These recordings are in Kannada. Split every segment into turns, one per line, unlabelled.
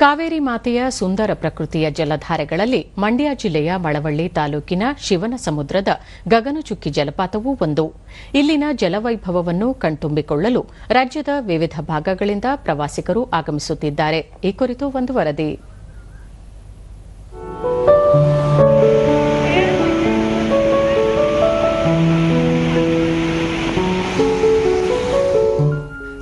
ಕಾವೇರಿ ಮಾತೆಯ ಸುಂದರ ಪ್ರಕೃತಿಯ ಜಲಧಾರೆಗಳಲ್ಲಿ ಮಂಡ್ಯ ಜಿಲ್ಲೆಯ ಮಳವಳ್ಳಿ ತಾಲೂಕಿನ ಶಿವನ ಸಮುದ್ರದ ಗಗನಚುಕ್ಕಿ ಜಲಪಾತವೂ ಒಂದು. ಇಲ್ಲಿನ ಜಲವೈಭವವನ್ನು ಕಣ್ತುಂಬಿಕೊಳ್ಳಲು ರಾಜ್ಯದ ವಿವಿಧ ಭಾಗಗಳಿಂದ ಪ್ರವಾಸಿಗರು ಆಗಮಿಸುತ್ತಿದ್ದಾರೆ. ಈ ಕುರಿತು ಒಂದು ವರದಿ.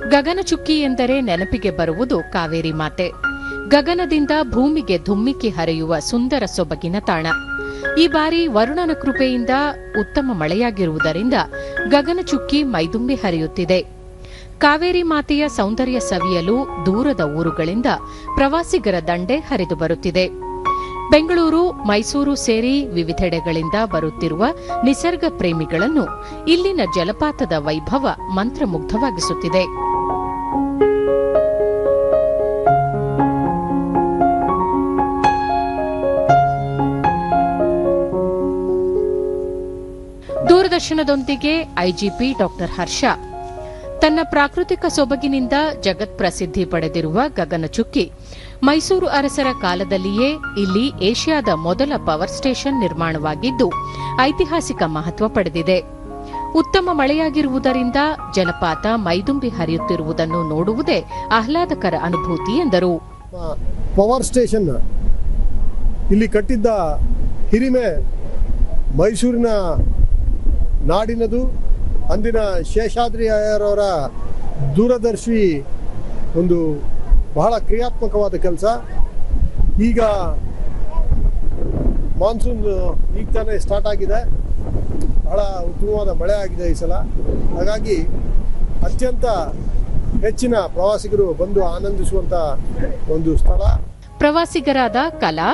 ಗಗನಚುಕ್ಕಿ ಎಂದರೆ ನೆನಪಿಗೆ ಬರುವುದು ಕಾವೇರಿ ಮಾತೆ. ಗಗನದಿಂದ ಭೂಮಿಗೆ ಧುಮ್ಮಿಕ್ಕಿ ಹರಿಯುವ ಸುಂದರ ಸೊಬಗಿನ ತಾಣ. ಈ ಬಾರಿ ವರುಣನ ಕೃಪೆಯಿಂದ ಉತ್ತಮ ಮಳೆಯಾಗಿರುವುದರಿಂದ ಗಗನಚುಕ್ಕಿ ಮೈದುಂಬಿ ಹರಿಯುತ್ತಿದೆ. ಕಾವೇರಿ ಮಾತೆಯ ಸೌಂದರ್ಯ ಸವಿಯಲು ದೂರದ ಊರುಗಳಿಂದ ಪ್ರವಾಸಿಗರ ದಂಡೆ ಹರಿದು ಬರುತ್ತಿದೆ. ಬೆಂಗಳೂರು, ಮೈಸೂರು ಸೇರಿ ವಿವಿಧೆಡೆಗಳಿಂದ ಬರುತ್ತಿರುವ ನಿಸರ್ಗ ಪ್ರೇಮಿಗಳನ್ನು ಇಲ್ಲಿನ ಜಲಪಾತದ ವೈಭವ ಮಂತ್ರಮುಗ್ಧವಾಗಿಸುತ್ತಿದೆ. ದೂರದರ್ಶನದೊಂದಿಗೆ ಐಜಿಪಿ ಡಾಕ್ಟರ್ ಹರ್ಷ. ತನ್ನ ಪ್ರಾಕೃತಿಕ ಸೊಬಗಿನಿಂದ ಜಗತ್ ಪ್ರಸಿದ್ಧಿ ಪಡೆದಿರುವ ಗಗನಚುಕ್ಕಿ ಮೈಸೂರು ಅರಸರ ಕಾಲದಲ್ಲಿಯೇ ಇಲ್ಲಿ ಏಷ್ಯಾದ ಮೊದಲ ಪವರ್ ಸ್ಟೇಷನ್ ನಿರ್ಮಾಣವಾಗಿದ್ದು, ಐತಿಹಾಸಿಕ ಮಹತ್ವ ಪಡೆದಿದೆ. ಉತ್ತಮ ಮಳೆಯಾಗಿರುವುದರಿಂದ ಜಲಪಾತ ಮೈದುಂಬಿ ಹರಿಯುತ್ತಿರುವುದನ್ನು ನೋಡುವುದೇ ಆಹ್ಲಾದಕರ ಅನುಭೂತಿ ಎಂದರು.
ಪವರ್ ಸ್ಟೇಷನ್ ಇಲ್ಲಿ ಕಟ್ಟಿದ್ದ ಹಿರಿಮೆ ಮೈಸೂರಿನ ನಾಡಿನದು ಅಂದಿನ ಶೇಷಾದ್ರಿ ಅಯ್ಯರವರ ದೂರದರ್ಶಿ ಒಂದು ಬಹಳ ಕ್ರಿಯಾತ್ಮಕವಾದ ಕೆಲಸ. ಈಗ ಮಾನ್ಸೂನ್ ಈಗ ತಾನೇ ಸ್ಟಾರ್ಟ್ ಆಗಿದೆ. ಬಹಳ ಉತ್ತಮವಾದ ಮಳೆ ಆಗಿದೆ ಈ ಸಲ. ಹಾಗಾಗಿ ಅತ್ಯಂತ ಹೆಚ್ಚಿನ ಪ್ರವಾಸಿಗರು ಬಂದು ಆನಂದಿಸುವಂಥ ಒಂದು ಸ್ಥಳ.
ಪ್ರವಾಸಿಗರಾದ ಕಲಾ,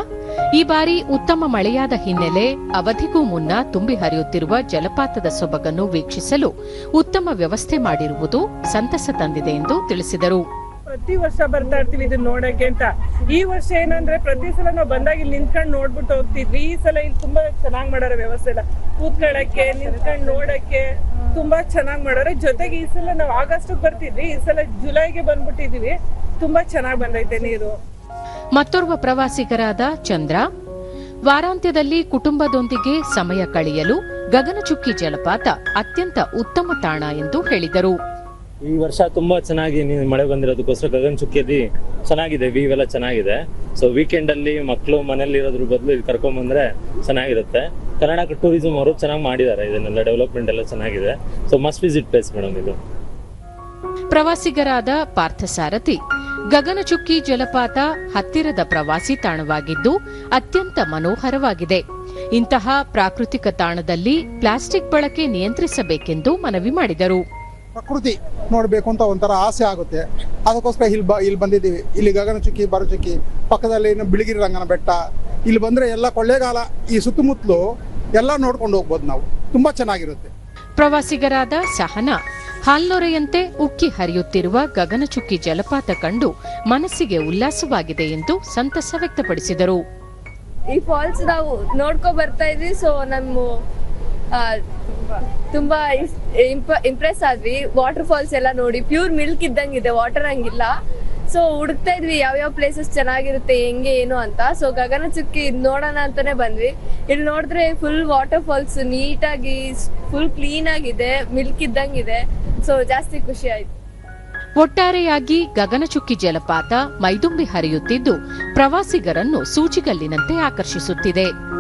ಈ ಬಾರಿ ಉತ್ತಮ ಮಳೆಯಾದ ಹಿನ್ನೆಲೆ ಅವಧಿಗೂ ಮುನ್ನ ತುಂಬಿ ಹರಿಯುತ್ತಿರುವ ಜಲಪಾತದ ಸೊಬಗನ್ನು ವೀಕ್ಷಿಸಲು ಉತ್ತಮ ವ್ಯವಸ್ಥೆ ಮಾಡಿರುವುದು ಸಂತಸ ತಂದಿದೆ ಎಂದು ತಿಳಿಸಿದರು.
ಪ್ರತಿ ವರ್ಷ ಬರ್ತಾ ಇರ್ತೀವಿ ಇದನ್ನ ನೋಡಕ್ಕೆ ಅಂತ. ಈ ವರ್ಷ ಏನಂದ್ರೆ ಪ್ರತಿ ಸಲ ನಾವು ಬಂದಾಗ ಇಲ್ಲಿ ನಿಂತ್ಕೊಂಡು ನೋಡ್ಬಿಟ್ಟು ಹೋಗ್ತಿದ್ವಿ. ಈ ಸಲ ಇಲ್ಲಿ ತುಂಬಾ ಚೆನ್ನಾಗಿ ಮಾಡಾರ ವ್ಯವಸ್ಥೆ ಎಲ್ಲ. ಕೂತ್ಕೊಳ್ಳಕ್ಕೆ, ನಿಂತ್ಕೊಂಡು ನೋಡಕ್ಕೆ ತುಂಬಾ ಚೆನ್ನಾಗಿ ಮಾಡಾರೆ. ಜೊತೆಗೆ ಈ ಸಲ ನಾವು ಆಗಸ್ಟ್ ಬರ್ತಿದ್ವಿ. ಈ ಸಲ ಜುಲೈಗೆ ಬಂದ್ಬಿಟ್ಟಿದೀವಿ. ತುಂಬಾ ಚೆನ್ನಾಗಿ ಬಂದೈತೆ ನೀರು.
ಮತ್ತೋರ್ವ ಪ್ರವಾಸಿಗರಾದ ಚಂದ್ರ ವಾರಾಂತ್ಯದಲ್ಲಿ ಕುಟುಂಬದೊಂದಿಗೆ ಸಮಯ ಕಳೆಯಲು ಗಗನಚುಕ್ಕಿ ಜಲಪಾತ ಅತ್ಯಂತ ಉತ್ತಮ ತಾಣ ಎಂದು ಹೇಳಿದರು.
ಈ ವರ್ಷ ತುಂಬಾ ಚೆನ್ನಾಗಿ ಮಳೆ ಬಂದಿರೋದಕ್ಕೋಸ್ಕರ ಗಗನ್ ಚುಕ್ಕಿಯಲ್ಲಿ ಚೆನ್ನಾಗಿದೆ ವ್ಯೂ ಎಲ್ಲ ಚೆನ್ನಾಗಿದೆ. ಸೊ ವೀಕೆಂಡ್ ಅಲ್ಲಿ ಮಕ್ಕಳು ಮನೆಯಲ್ಲಿ ಇರೋದ್ರ ಬದಲು ಇಲ್ಲಿ ಕರ್ಕೊಂಡ್ ಬಂದ್ರೆ ಚೆನ್ನಾಗಿರುತ್ತೆ. ಕರ್ನಾಟಕ ಟೂರಿಸಂ ಅವರು ಚೆನ್ನಾಗಿ ಮಾಡಿದ್ದಾರೆ ಇದನ್ನೆಲ್ಲ ಡೆವಲಪ್ಮೆಂಟ್ ಎಲ್ಲ ಚೆನ್ನಾಗಿದೆ. So must visit place madam ಇದು.
ಪ್ರವಾಸಿಗರಾದ ಪಾರ್ಥಸಾರಥಿ ಗಗನಚುಕ್ಕಿ ಜಲಪಾತ ಹತ್ತಿರದ ಪ್ರವಾಸಿ ತಾಣವಾಗಿದ್ದು ಅತ್ಯಂತ ಮನೋಹರವಾಗಿದೆ. ಇಂತಹ ಪ್ರಾಕೃತಿಕ ತಾಣದಲ್ಲಿ ಪ್ಲಾಸ್ಟಿಕ್ ಬಳಕೆ ನಿಯಂತ್ರಿಸಬೇಕೆಂದು ಮನವಿ ಮಾಡಿದರು.
ಪ್ರಕೃತಿ ನೋಡಬೇಕು ಅಂತ ಒಂಥರ ಆಸೆ ಆಗುತ್ತೆ. ಅದಕ್ಕೋಸ್ಕರ ಇಲ್ಲಿ ಬ ಇಲ್ಲಿ ಬಂದಿದ್ದೀವಿ. ಇಲ್ಲಿ ಗಗನಚುಕ್ಕಿ ಬರಚುಕ್ಕಿ ಪಕ್ಕದಲ್ಲಿ ಇನ್ನು ಬಿಳಿಗಿರಿ ರಂಗನ ಬೆಟ್ಟ. ಇಲ್ಲಿ ಬಂದರೆ ಎಲ್ಲ ಕೊಳ್ಳೇಗಾಲ ಈ ಸುತ್ತಮುತ್ತಲು ಎಲ್ಲ ನೋಡ್ಕೊಂಡು ಹೋಗ್ಬೋದು ನಾವು. ತುಂಬ ಚೆನ್ನಾಗಿರುತ್ತೆ.
ಪ್ರವಾಸಿಗರಾದ ಸಹನಾ ಹಾಲ್ನೊರೆಯಂತೆ ಉಕ್ಕಿ ಹರಿಯುತ್ತಿರುವ ಗಗನಚುಕ್ಕಿ ಜಲಪಾತ ಕಂಡು ಮನಸ್ಸಿಗೆ ಉಲ್ಲಾಸವಾಗಿದೆ ಎಂದು ಸಂತಸ ವ್ಯಕ್ತಪಡಿಸಿದರು.
ಈ ಫಾಲ್ಸ್ ನಾವು ನೋಡ್ಕೊ ಬರ್ತಾ ಇದ್ವಿ ಸೊ ನಮ್ಮ ತುಂಬಾ ಇಂಪ್ರೆಸ್ ಆದ್ವಿ. ವಾಟರ್ ಫಾಲ್ಸ್ ಎಲ್ಲ ನೋಡಿ ಪ್ಯೂರ್ ಮಿಲ್ಕ್ ಇದ್ದಂಗಿದೆ ವಾಟರ್ ಹಂಗಿಲ್ಲ. ಸೊ ಹುಡುಕ್ತಾ ಇದ್ವಿ, ಯಾವ್ಯಾವ ಪ್ಲೇಸಸ್ ಚೆನ್ನಾಗಿರುತ್ತೆ, ಹೆಂಗೆ, ಏನು ಅಂತ. ಸೊ ಗಗನಚುಕ್ಕಿ ಚುಕ್ಕಿ ನೋಡೋಣ ಅಂತಾನೆ ಬಂದ್ವಿ. ಇಲ್ಲಿ ನೋಡಿದ್ರೆ ಫುಲ್ ವಾಟರ್ ಫಾಲ್ಸ್ ನೀಟಾಗಿ ಫುಲ್ ಕ್ಲೀನ್ ಆಗಿದೆ ಮಿಲ್ಕ್ ಇದ್ದಂಗಿದೆ. ಸೊ ಜಾಸ್ತಿ ಖುಷಿ ಆಯ್ತು.
ಒಟ್ಟಾರೆಯಾಗಿ ಗಗನಚುಕ್ಕಿ ಜಲಪಾತ ಮೈದುಂಬಿ ಹರಿಯುತ್ತಿದ್ದು ಪ್ರವಾಸಿಗರನ್ನು ಸೂಚಿಗಲ್ಲಿನಂತೆ ಆಕರ್ಷಿಸುತ್ತಿದೆ.